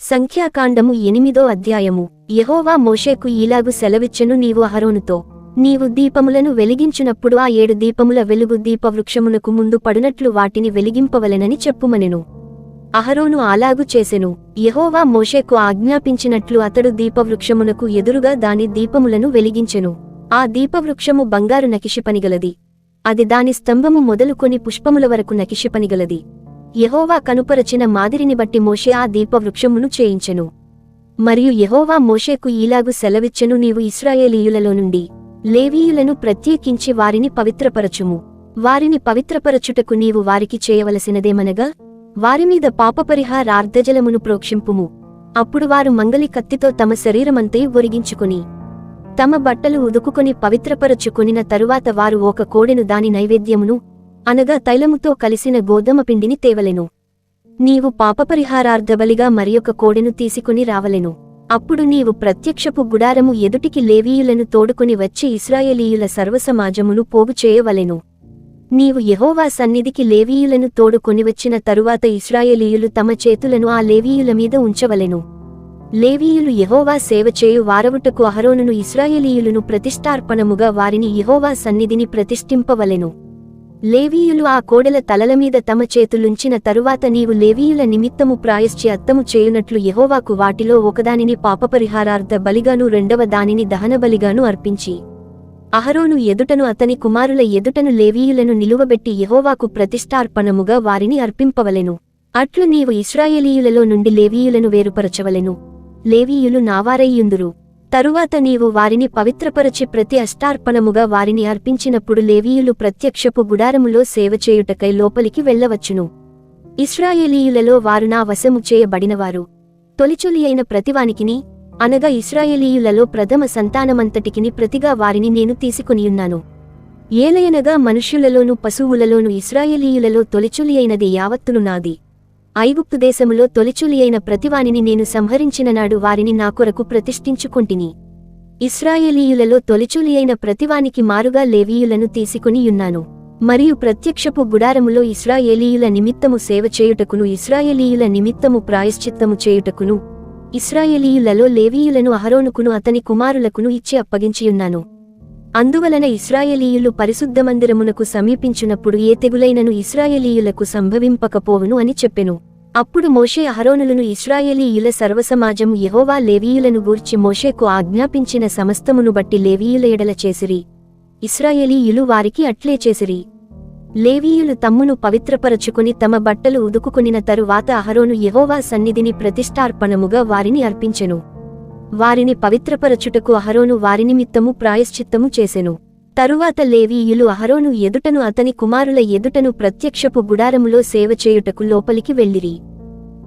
సంఖ్యాకాండము ఎనిమిదో అధ్యాయము. యహోవా మోషేకు ఈలాగు సెలవిచ్చెను నీవు అహరోనుతో. నీవు దీపములను వెలిగించినప్పుడు ఆ ఏడు దీపముల వెలుగు దీపవృక్షమునకు ముందు పడునట్లు వాటిని వెలిగింపవలెనని చెప్పుమనెను. అహరోను అలాగు చేసెను. యహోవా మోషేకు ఆజ్ఞాపించినట్లు అతడు దీపవృక్షమునకు ఎదురుగా దాని దీపములను వెలిగించెను. ఆ దీపవృక్షము బంగారు నకిషిపనిగలది అది దాని స్తంభము మొదలుకొని పుష్పముల వరకు నకిషిపనిగలది యహోవా కనుపరచిన మాదిరిని బట్టి మోషే ఆ దీపవృక్షమును చేయించెను. మరియు యహోవా మోషేకు ఈలాగు సెలవిచ్చెను నీవు ఇస్రాయేలీయులలో నుండి. లేవీయులను ప్రత్యేకించి వారిని పవిత్రపరచుము. వారిని పవిత్రపరచుటకు నీవు వారికి చేయవలసినదేమనగా వారిమీద పాపపరిహారార్ధజలమును ప్రోక్షింపుము. అప్పుడు వారు మంగలి కత్తితో తమ శరీరమంతే ఒరిగించుకుని తమ బట్టలు ఉదుకుకొని పవిత్రపరచుకొనిన తరువాత వారు ఒక కోడెను దాని నైవేద్యమును అనగా తైలముతో కలిసిన గోధుమ పిండిని తేవలెను. నీవు పాపపరిహారార్థబలిగా మరియొక కోడెను తీసుకుని రావలెను. అప్పుడు నీవు ప్రత్యక్షపు గుడారము ఎదుటికి లేవీయులను తోడుకుని వచ్చి ఇస్రాయేలీయుల సర్వసమాజమును పోగు చేయవలెను. నీవు యహోవా సన్నిధికి లేవీయులను తోడుకొని వచ్చిన తరువాత ఇస్రాయేలీయులు తమ చేతులను ఆ లేవీయుల మీద ఉంచవలెను. లేవీయులు యహోవా సేవ చేయు వారవుటకు అహరోనును ఇస్రాయేలీయులను ప్రతిష్టార్పణముగా వారిని యహోవా సన్నిధిని ప్రతిష్ఠింపవలెను. లేవీయులు ఆ కోడెల తలల మీద తమ చేతులుంచిన తరువాత నీవు లేవీయుల నిమిత్తము ప్రాయశ్చి అత్తము చేయునట్లు యెహోవాకు వాటిలో ఒకదానిని పాపపరిహారార్థ బలిగాను రెండవ దానిని దహనబలిగాను అర్పించి. అహరోను ఎదుటను అతని కుమారుల ఎదుటను లేవీయులను నిలువబెట్టి యహోవాకు ప్రతిష్టార్పణముగా వారిని అర్పింపవలెను. అట్లు నీవు ఇస్రాయేలీయులలో నుండి లేవీయులను వేరుపరచవలెను. లేవీయులు నావారయ్యుందురు. తరువాత నీవు వారిని పవిత్రపరచి ప్రతి అష్టార్పణముగా వారిని అర్పించినప్పుడు లేవీయులు ప్రత్యక్షపు గుడారములో సేవ చేయుటకై లోపలికి వెళ్ళవచ్చును. ఇస్రాయేలీయులలో వారు నా వశము చేయబడినవారు. తొలిచొలి అయిన ప్రతివానికిని అనగా ఇస్రాయేలీయులలో ప్రథమ సంతానమంతటికిని ప్రతిగా వారిని నేను తీసుకునియున్నాను. ఏలయనగా మనుష్యులలోను పశువులలోను ఇస్రాయేలీయులలో తొలిచులి అయినది యావత్తును నాది. ఐగుప్తు దేశములో తొలిచులి అయిన ప్రతివానిని నేను సంహరించిన నాడు వారిని నా కొరకు ప్రతిష్ఠించుకొంటిని. ఇస్రాయేలీయులలో తొలిచులి అయిన ప్రతివానికి మారుగా లేవీయులను తీసుకునియున్నాను మరియు ప్రత్యక్షపు గుడారములో ఇస్రాయేలీయుల నిమిత్తము సేవ చేయుటకును ఇస్రాయేలీయుల నిమిత్తము ప్రాయశ్చిత్తము చేయుటకును ఇస్రాయేలీయులలో లేవీయులను అహరోనుకును అతని కుమారులకును ఇచ్చి అప్పగించియున్నాను. అందువలన ఇస్రాయేలీయులు పరిశుద్ధ మందిరమునకు ఏ తెగులైనను ఇస్రాయేలీయులకు సంభవింపకపోవును అని చెప్పెను. అప్పుడు మోషే అహరోనులను ఇస్రాయేలీయుల సర్వసమాజము యహోవా లేవీయులను గూర్చి మోషేకు ఆజ్ఞాపించిన సమస్తమును బట్టి లేవీయుల ఎడల చేసిరి. ఇస్రాయేలీయులు వారికి అట్లే చేసిరి. లేవీయులు తమ్మును పవిత్రపరచుకుని తమ బట్టలు ఉదుకుకొనిన తరువాత అహరోను యహోవా సన్నిధిని ప్రతిష్టార్పణముగా వారిని అర్పించెను. వారిని పవిత్రపరచుటకు అహరోను వారి నిమిత్తము ప్రాయశ్చిత్తము చేసెను. తరువాత లేవీయులు అహరోను ఎదుటను అతని కుమారుల ఎదుటను ప్రత్యక్షపు గుడారములో సేవ చేయుటకు లోపలికి వెళ్ళిరి.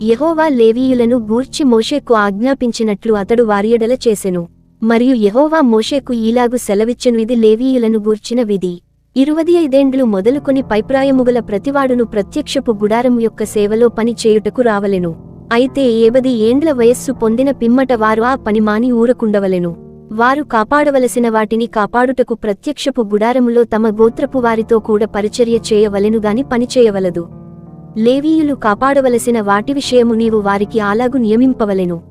యెహోవా లేవీయులను గూర్చి మోషేకు ఆజ్ఞాపించినట్లు అతడు వారియడల చేసెను. మరియు యహోవా మోషేకు ఈలాగు సెలవిచ్చెను ఇది లేవీయులను గూర్చిన విధి. ఇరువది ఐదేండ్లు మొదలుకొని పైప్రాయముగల ప్రతివాడును ప్రత్యక్షపు గుడారము యొక్క సేవలో పని చేయుటకు రావలెను. అయితే ఏబది ఏండ్ల వయస్సు పొందిన పిమ్మట వారు ఆ పనిమాని ఊరకుండవలెను. వారు కాపాడవలసిన వాటిని కాపాడుటకు ప్రత్యక్షపు గుడారములో తమ గోత్రపు వారితో కూడా పరిచర్య చేయవలెనుగాని పనిచేయవలదు లేవీయులు కాపాడవలసిన వాటి విషయము నీవు వారికి అలాగు నియమింపవలెను.